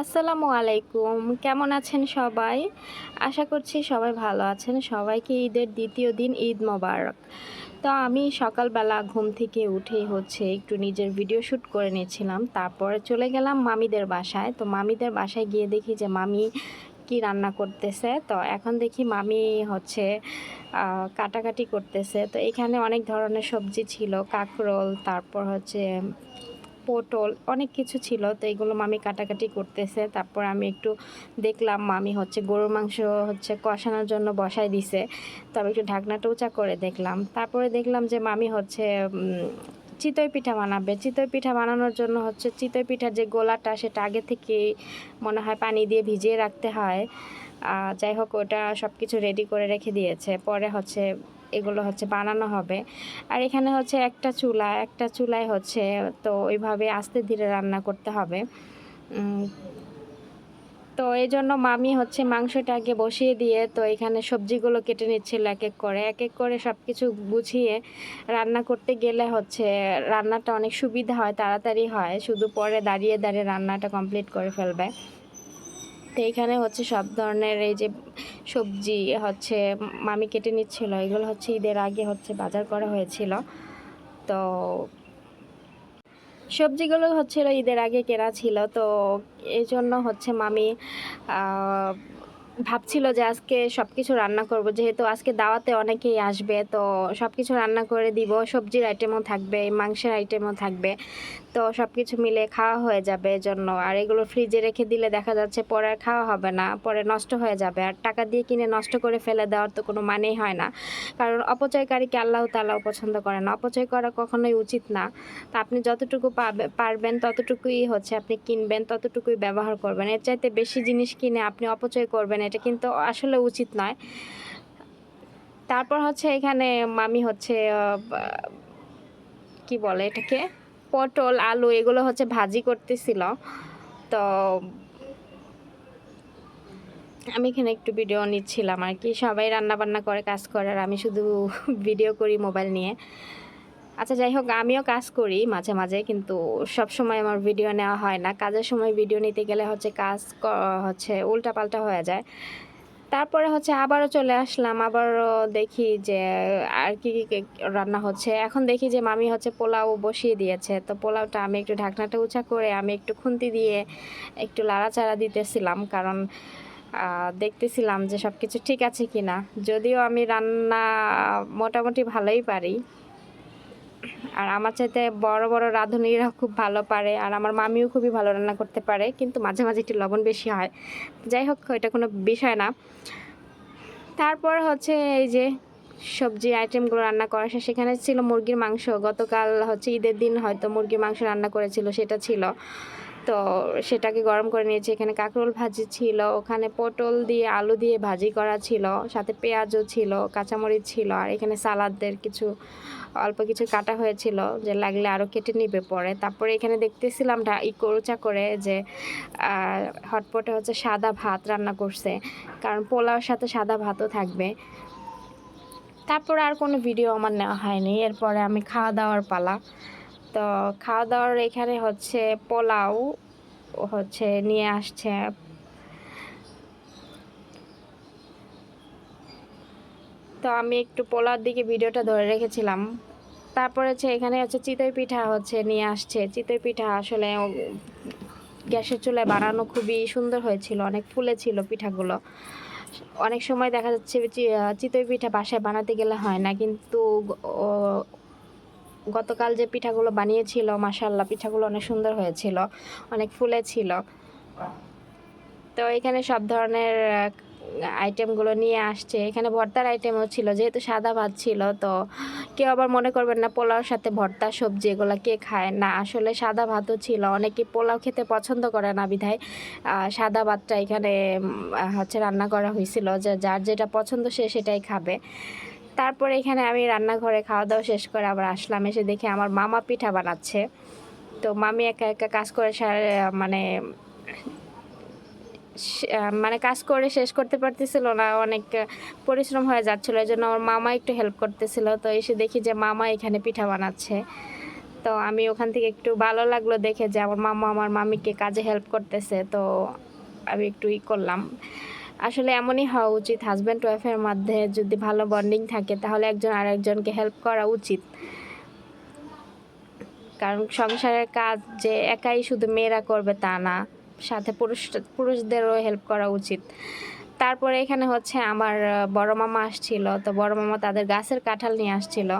আসসালামু আলাইকুম। কেমন আছেন সবাই? আশা করছি সবাই ভালো আছেন। সবাইকে ঈদের দ্বিতীয় দিন ঈদ মোবারক। তো আমি সকালবেলা ঘুম থেকে উঠেই হচ্ছে একটু নিজের ভিডিও শ্যুট করে নিয়েছিলাম। তারপরে চলে গেলাম মামিদের বাসায়। তো মামিদের বাসায় গিয়ে দেখি যে মামি কি রান্না করতেছে। তো এখন দেখি মামি হচ্ছে কাটাকাটি করতেছে। তো এখানে অনেক ধরনের সবজি ছিল, কাঁকরোল, তারপর হচ্ছে পটল, অনেক কিছু ছিল, তো এগুলো মামি কাটাকাটি করতেছে। তারপর আমি একটু দেখলাম মামি হচ্ছে গরুর মাংস হচ্ছে কষানোর জন্য বসাই দিছে। তো আমি একটু ঢাকনাটা উঁচা করে দেখলাম। তারপরে দেখলাম যে মামি হচ্ছে চিতই পিঠা বানাবে। চিতই পিঠা বানানোর জন্য হচ্ছে চিতই পিঠার যে গোলাটা, সেটা আগে থেকে মনে হয় পানি দিয়ে ভিজিয়ে রাখতে হয়। যাই হোক, ওটা সব কিছু রেডি করে রেখে দিয়েছে। পরে হচ্ছে এগুলো হচ্ছে বানানো হবে। আর এখানে হচ্ছে একটা চুলা, একটা চুলায় হচ্ছে তো ওইভাবে আস্তে ধীরে রান্না করতে হবে। তো এই জন্য মামি হচ্ছে মাংসটা আগে বসিয়ে দিয়ে তো এখানে সবজিগুলো কেটে নিচ্ছিল এক এক করে। এক এক করে সব কিছু গুছিয়ে রান্না করতে গেলে হচ্ছে রান্নাটা অনেক সুবিধা হয়, তাড়াতাড়ি হয়। শুধু পরে দাঁড়িয়ে দাঁড়িয়ে রান্নাটা কমপ্লিট করে ফেলবে। তো এখানে হচ্ছে সব ধরনের এই যে সবজি, হচ্ছে মামি কেটে নিচ্ছিল, এগুলো হচ্ছে ঈদের আগে হচ্ছে বাজার করা হয়েছিল। তো সবজিগুলো হচ্ছিল ঈদের আগে কেনা ছিল, তো এই জন্য হচ্ছে মামি ভাবছিল যে আজকে সব কিছু রান্না করব, যেহেতু আজকে দাওয়াতে অনেকেই আসবে, তো সব কিছু রান্না করে দিব, সবজির আইটেমও থাকবে, মাংসের আইটেমও থাকবে, তো সব কিছু মিলে খাওয়া হয়ে যাবে জন্য আর এগুলো ফ্রিজে রেখে দিলে দেখা যাচ্ছে পরে আর খাওয়া হবে না, পরে নষ্ট হয়ে যাবে। আর টাকা দিয়ে কিনে নষ্ট করে ফেলে দেওয়ার তো কোনো মানেই হয় না। কারণ অপচয়কারীকে আল্লাহ তালাও পছন্দ করে না। অপচয় করা কখনোই উচিত না। তো আপনি যতটুকু পারবেন ততটুকুই হচ্ছে আপনি কিনবেন, ততটুকুই ব্যবহার করবেন। এর চাইতে বেশি জিনিস কিনে আপনি অপচয় করবেন এটা কিন্তু আসলে উচিত নয়। তারপর হচ্ছে এখানে মামি হচ্ছে কি বলে এটাকে? পটল, আলু এগুলো হচ্ছে ভাজি করতেছিল। তো আমি এখানে একটু ভিডিও নিচ্ছিলাম আর কি। সবাই রান্না বান্না করে, কাজ করে, আর আমি শুধু ভিডিও করি মোবাইল নিয়ে। আচ্ছা যাই হোক, আমিও কাজ করি মাঝে মাঝে, কিন্তু সব সময় আমার ভিডিও নেওয়া হয় না। কাজের সময় ভিডিও নিতে গেলে হচ্ছে কাজ হচ্ছে উল্টাপাল্টা হয়ে যায়। তারপরে হচ্ছে আবারও চলে আসলাম, আবারও দেখি যে আর কি কি কি রান্না হচ্ছে। এখন দেখি যে মামি হচ্ছে পোলাও বসিয়ে দিয়েছে। তো পোলাওটা আমি একটু ঢাকনাটা উঁচা করে আমি একটু খুন্তি দিয়ে একটু লাড়াচাড়া দিতেছিলাম, কারণ দেখতেছিলাম যে সব কিছু ঠিক আছে কি না যদিও আমি রান্না মোটামুটি ভালোই পারি। আর আমার চাইতে বড় বড় রাঁধুনিরা খুব ভালো পারে আর আমার মামিও খুবই ভালো রান্না করতে পারে, কিন্তু মাঝে মাঝে একটু লবণ বেশি হয়। যাই হোক, এটা কোনো বিষয় না। তারপর হচ্ছে এই যে সবজি আইটেমগুলো রান্না করা সেখানে ছিল মুরগির মাংস। গতকাল হচ্ছে ঈদের দিন হয়তো মুরগির মাংস রান্না করেছিল, সেটা ছিল। তো সেটাকে গরম করে নিয়েছি। এখানে কাঁকরোল ভাজি ছিল, ওখানে পটল দিয়ে, আলু দিয়ে ভাজি করা ছিল, সাথে পেঁয়াজও ছিল, কাঁচামরিচ ছিল, আর এখানে সালাদের কিছু অল্প কিছু কাটা হয়েছিল যে লাগলে আরও কেটে নিবে পরে। তারপরে এখানে দেখতেছিলাম ই করুচা করে যে হটপটে হচ্ছে সাদা ভাত রান্না করছে। কারণ পোলাওর সাথে সাদা ভাতও থাকবে। তারপর আর কোনো ভিডিও আমার নেওয়া হয়নি। এরপরে আমি খাওয়া দাওয়ার পালা। তো খাওয়া দাওয়ার এখানে হচ্ছে পোলাও হচ্ছে নিয়ে আসছে তো আমি একটু পোলার দিকে ভিডিওটা ধরে রেখেছিলাম। তারপরে হচ্ছে এখানে হচ্ছে চিতই পিঠা হচ্ছে নিয়ে আসছে। চিতই পিঠা আসলে গ্যাসের চুলায় বানানো খুবই সুন্দর হয়েছিল, অনেক ফুলে ছিল পিঠাগুলো। অনেক সময় দেখা যাচ্ছে চিতই পিঠা বাসায় বানাতে গেলে হয় না, কিন্তু গতকাল যে পিঠাগুলো বানিয়েছিল মাসাল্লাহ পিঠাগুলো অনেক সুন্দর হয়েছিল, অনেক ফুলে ছিল। তো এখানে সব ধরনের আইটেমগুলো নিয়ে আসছে। এখানে ভর্তার আইটেমও ছিল, যেহেতু সাদা ভাত ছিল, তো কেউ আবার মনে করবেন না পোলাওর সাথে ভর্তা, সবজি এগুলো কে খায়? না, আসলে সাদা ভাতও ছিল। অনেকে পোলাও খেতে পছন্দ করে না বিধায় সাদা ভাতটা এখানে হচ্ছে রান্না করা হয়েছিল। যে, যার যেটা পছন্দ সে সেটাই খাবে। তারপরে এখানে আমি রান্নাঘরে খাওয়া দাওয়া শেষ করে আবার আসলাম। এসে দেখি আমার মামা পিঠা বানাচ্ছে। তো মামি একা একা কাজ করে সারে- মানে মানে কাজ করে শেষ করতে পারতেছিল না, অনেক পরিশ্রম হয়ে যাচ্ছিল। এই জন্য আমার মামা একটু হেল্প করতেছিল। তো এসে দেখি যে মামা এখানে পিঠা বানাচ্ছে। তো আমি ওখান থেকে একটু ভালো লাগল দেখে যে আমার মামা আমার মামিকে কাজে হেল্প করতেছে। তো আমি একটু ই করলাম। আসলে এমনই হওয়া উচিত। হাজব্যান্ড ওয়াইফের মধ্যে যদি ভালো বন্ডিং থাকে, তাহলে একজন আরেকজনকে হেল্প করা উচিত। কারণ সংসারের কাজ যে একাই শুধু মেয়েরা করবে তা না। সাথে পুরুষ পুরুষদেরও হেল্প করা উচিত। তারপরে এখানে হচ্ছে আমার বড় মামা আসছিল, তো বড় মামা তাদের গাছের কাঁঠাল নিয়ে আসছিল।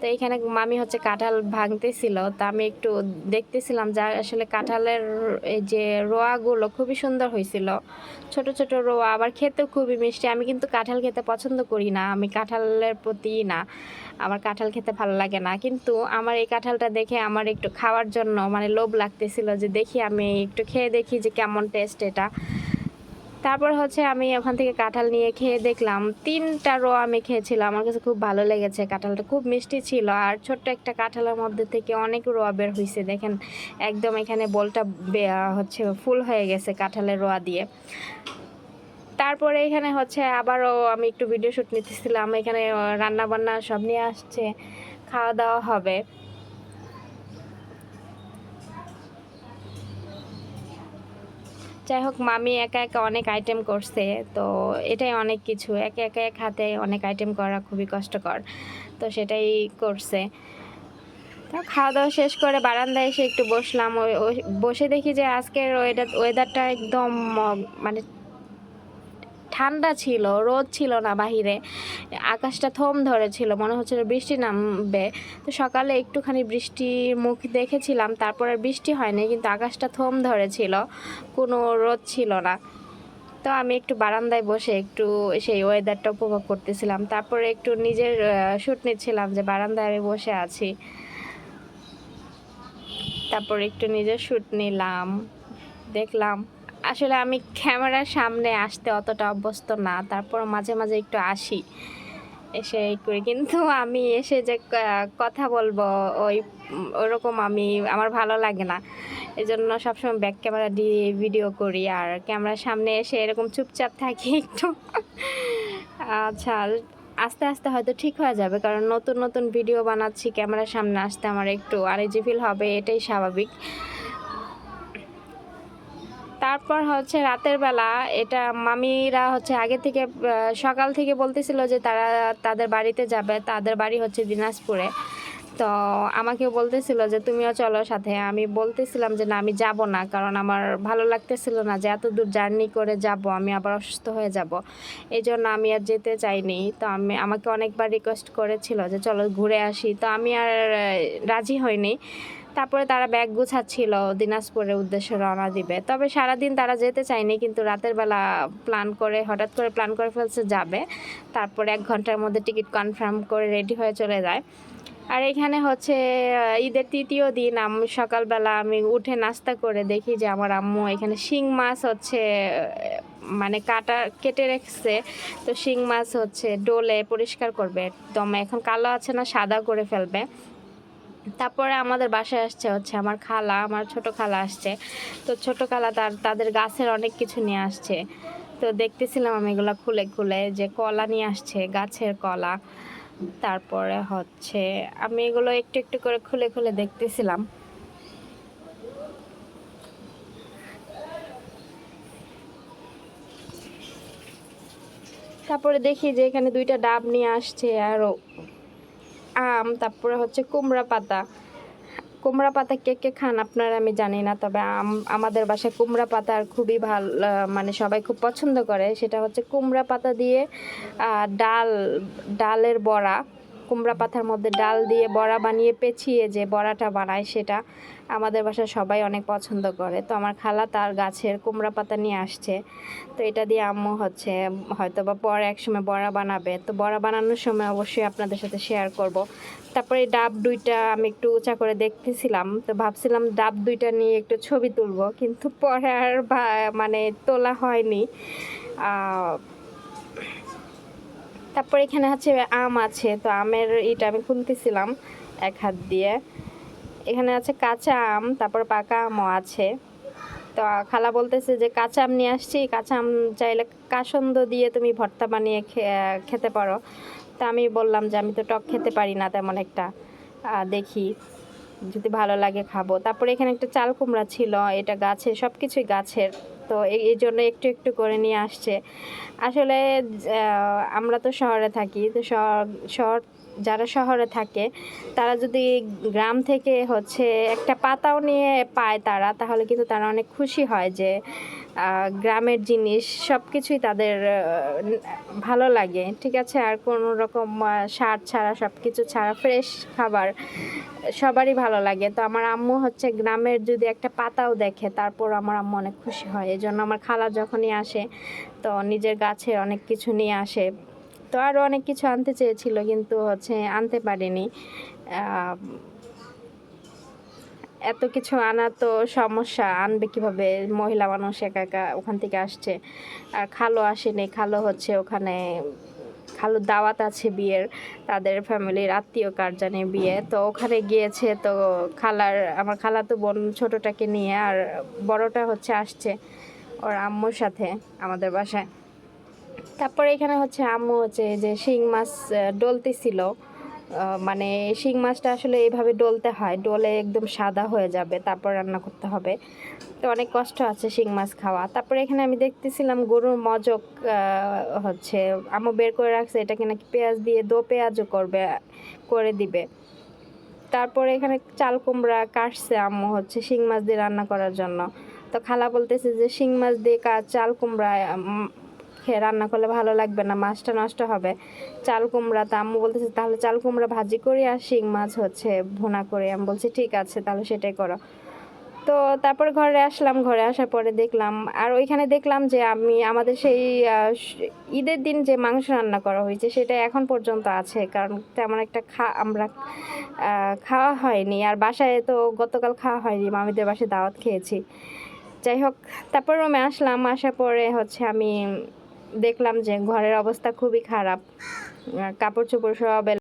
তো এখানে মামি হচ্ছে কাঁঠাল ভাঙতেছিল। তা আমি একটু দেখতেছিলাম যা আসলে কাঁঠালের এই যে রোয়াগুলো খুবই সুন্দর হয়েছিল। ছোট ছোট রোয়া, আবার খেতেও খুবই মিষ্টি। আমি কিন্তু কাঁঠাল খেতে পছন্দ করি না। আমি কাঁঠালের প্রতি না, আমার কাঁঠাল খেতে ভালো লাগে না। কিন্তু আমার এই কাঁঠালটা দেখে আমার একটু খাওয়ার জন্য মানে লোভ লাগতেছিল যে দেখি আমি একটু খেয়ে দেখি যে কেমন টেস্ট এটা। তারপর হচ্ছে আমি ওখান থেকে কাঁঠাল নিয়ে খেয়ে দেখলাম, তিনটা রো আমি খেয়েছিলাম। আমার কাছে খুব ভালো লেগেছে, কাঁঠালটা খুব মিষ্টি ছিল। আর ছোট্ট একটা কাঁঠালের মধ্যে থেকে অনেক রোয়া বের হয়েছে দেখেন একদম এখানে বলটা হচ্ছে ফুল হয়ে গেছে কাঁঠালের রোয়া দিয়ে। তারপরে এখানে হচ্ছে আবারও আমি একটু ভিডিও শ্যুট নিতেছিলাম, এখানে রান্না বান্না সব নিয়ে আসছে খাওয়া দাওয়া হবে। যাই হোক, মামি একা একা অনেক আইটেম করছে, তো এটাই অনেক কিছু। একে একা এক হাতে অনেক আইটেম করা খুবই কষ্টকর, তো সেটাই করছে। তো খাওয়া দাওয়া শেষ করে বারান্দায় এসে একটু বসলাম। ওই বসে দেখি যে আজকের ওয়েদার ওয়েদারটা একদম মানে ঠান্ডা ছিল, রোদ ছিল না বাহিরে, আকাশটা থম ধরেছিল মনে হচ্ছিল বৃষ্টি নামবে। তো সকালে একটুখানি বৃষ্টির মুখ দেখেছিলাম, তারপর আর বৃষ্টি হয়নি, কিন্তু আকাশটা থম ধরেছিল কোনো রোদ ছিল না। তো আমি একটু বারান্দায় বসে একটু সেই ওয়েদারটা উপভোগ করতেছিলাম, তারপরে একটু নিজের শ্যুট নিচ্ছিলাম যে বারান্দায় আমি বসে আছি। তারপর একটু নিজের শ্যুট নিলাম, দেখলাম আসলে আমি ক্যামেরার সামনে আসতে অতটা অভ্যস্ত না তারপর মাঝে মাঝে একটু আসি, এসে করি। কিন্তু আমি এসে যে কথা বলব, ওই, ওরকম আমি, আমার ভালো লাগে না। এই জন্য সবসময় ব্যাক ক্যামেরা দিয়ে ভিডিও করি, আর ক্যামেরার সামনে এসে এরকম চুপচাপ থাকি একটু। আচ্ছা আস্তে আস্তে হয়তো ঠিক হয়ে যাবে, কারণ নতুন নতুন ভিডিও বানাচ্ছি, ক্যামেরার সামনে আসতে আমার একটু আনইজি ফিল হবে, এটাই স্বাভাবিক। তারপর হচ্ছে রাতের বেলা এটা মামিরা হচ্ছে আগে থেকে সকাল থেকে বলতেছিল যে তারা তাদের বাড়িতে যাবে, তাদের বাড়ি হচ্ছে দিনাজপুরে। তো আমাকে বলতেছিল যে তুমিও চলো সাথে। আমি বলতেছিলাম যে না, আমি যাব না, কারণ আমার ভালো লাগতেছিল না যে এত দূর জার্নি করে যাব, আমি আবার অসুস্থ হয়ে যাব। এই জন্য আমি আর যেতে চাইনি। তো আমি, আমাকে অনেকবার রিকোয়েস্ট করেছিল যে চলো ঘুরে আসি। তো আমি আর রাজি হইনি। তারপরে তারা ব্যাগ গুছাচ্ছিল, দিনাজপুরের উদ্দেশ্যে রওনা দিবে। তবে সারাদিন তারা যেতে চায়নি, কিন্তু রাতের বেলা প্ল্যান করে, হঠাৎ করে প্ল্যান করে ফেলছে যাবে। তারপরে এক ঘণ্টার মধ্যে টিকিট কনফার্ম করে রেডি হয়ে চলে যায়। আর এখানে হচ্ছে ঈদের তৃতীয় দিন, আম, সকালবেলা আমি উঠে নাস্তা করে দেখি যে আমার আম্মু এখানে শিং মাছ হচ্ছে মানে কাটা, কেটে রেখেছে। তো শিং মাছ হচ্ছে, ডোলে পরিষ্কার করবে। দমে এখন কালো আছে না, সাদা করে ফেলবে। তারপরে আমাদের বাসায় আসছে হচ্ছে আমার খালা, আমার ছোট খালা আসছে। তো ছোট খালা তার, তাদের গাছের অনেক কিছু নিয়ে আসছে। তো দেখতেছিলাম আমি এগুলো খুলে খুলে যে কলা নিয়ে আসছে, গাছের কলা। তারপরে হচ্ছে আমি এগুলো একটু একটু করে খুলে খুলে দেখতেছিলাম। তারপরে দেখি যে এখানে দুইটা ডাব নিয়ে আসছে আরও আম তারপরে হচ্ছে কুমড়া পাতা। কুমড়া পাতা কে কে খান আপনারা আমি জানি না, তবে আম- আমাদের বাসায় কুমড়া পাতা আর খুবই ভালো মানে সবাই খুব পছন্দ করে। সেটা হচ্ছে কুমড়া পাতা দিয়ে ডাল, ডালের বড়া। কুমড়া পাতার মধ্যে ডাল দিয়ে বড়া বানিয়ে পেঁচিয়ে যে বড়াটা বানায় সেটা। আমাদের বাসায় সবাই অনেক পছন্দ করে। তো আমার খালা তার গাছের কুমড়া পাতা নিয়ে আসছে। তো এটা দিয়ে আম্মু হচ্ছে হয়তো বা পরে এক সময় বড়া বানাবে। তো বড়া বানানোর সময় অবশ্যই আপনাদের সাথে শেয়ার করব। তারপরে ডাব দুইটা আমি একটু উঁচা করে দেখতেছিলাম। তো ভাবছিলাম ডাব দুইটা নিয়ে একটু ছবি তুলবো, কিন্তু পরে আর মানে তোলা হয়নি। তারপর এখানে হচ্ছে আম আছে। তো আমের এটা আমি খুলতেছিলাম এক হাত দিয়ে। এখানে আছে কাঁচা আম, তারপর পাকা আমও আছে। তো খালা বলতেছে যে, কাঁচা আম নিয়ে আসছি, কাঁচা আম চাইলে কাসন্দ দিয়ে তুমি ভর্তা বানিয়ে খেতে পারো। তা আমি বললাম যে, আমি তো টক খেতে পারি না তেমন একটা। দেখি, যদি ভালো লাগে খাব। তারপরে এখানে একটা চাল কুমড়া ছিল, এটা গাছে সব কিছুই গাছের। তো এই জন্য একটু একটু করে নিয়ে আসছে। আসলে আমরা তো শহরে থাকি, তো শহর যারা শহরে থাকে, তারা যদি গ্রাম থেকে হচ্ছে একটা পাতাও নিয়ে পায় তারা, তাহলে কিন্তু তারা অনেক খুশি হয় যে গ্রামের জিনিস সব কিছুই তাদের ভালো লাগে। ঠিক আছে? আর কোনো রকম সার ছাড়া সব কিছু ছাড়া ফ্রেশ খাবার সবারই ভালো লাগে। তো আমার আম্মু হচ্ছে গ্রামের যদি একটা পাতাও দেখে, তারপর আমার আম্মু অনেক খুশি হয়। এই জন্য আমার খালা যখনই আসে, তো নিজের গাছের অনেক কিছু নিয়ে আসে। তো আরও অনেক কিছু আনতে চেয়েছিল, কিন্তু হচ্ছে আনতে পারিনি। এত কিছু আনা তো সমস্যা, আনবে কীভাবে? মহিলা মানুষ একা একা ওখান থেকে আসছে। আর খালো আসেনি খালো হচ্ছে ওখানে, খালু দাওয়াত আছে বিয়ের, তাদের ফ্যামিলির আত্মীয় কার জানে বিয়ে। তো ওখানে গিয়েছে, তো খালার, আমার খালা তো বোন ছোটোটাকে নিয়ে আর বড়টা হচ্ছে আসছে, ওর আম্মুর সাথে আমাদের বাসায়। তারপরে এখানে হচ্ছে আম্মু হচ্ছে যে শিং মাছ ডলতেছিল। মানে শিং মাছটা আসলে এইভাবে ডলতে হয়, ডলে একদম সাদা হয়ে যাবে, তারপর রান্না করতে হবে। তো অনেক কষ্ট আছে শিং মাছ খাওয়া। তারপরে এখানে আমি দেখতেছিলাম গরুর মজক হচ্ছে আম্মু বের করে রাখছে, এটাকে নাকি পেঁয়াজ দিয়ে দো পেঁয়াজও করবে, করে দিবে। তারপরে এখানে চাল কুমড়া কাটছে আম্মু হচ্ছে শিং মাছ দিয়ে রান্না করার জন্য। তো খালা বলতেছে যে শিং মাছ দিয়ে চাল কুমড়া খেয়ে রান্না করলে ভালো লাগবে না, মাছটা নষ্ট হবে। চাল কুমড়া তা আম্মু বলতেছে, তাহলে চাল কুমড়া ভাজি করি আর শিং মাছ হচ্ছে ভুনা করে। আমি বলছি, ঠিক আছে, তাহলে সেটাই করো। তো তারপর ঘরে আসলাম, ঘরে আসার পরে দেখলাম, আর ওইখানে দেখলাম যে আমি, আমাদের সেই ঈদের দিন যে মাংস রান্না করা হয়েছে, সেটা এখন পর্যন্ত আছে, কারণ তেমন একটা খা, আমরা খাওয়া হয়নি। আর বাসায় তো গতকাল খাওয়া হয়নি, মামিদের বাসায় দাওয়াত খেয়েছি। যাই হোক, তারপর রুমে আসলাম, আসার পরে হচ্ছে আমি দেখলাম যে ঘরের অবস্থা খুবই খারাপ। কাপড় চোপড় সব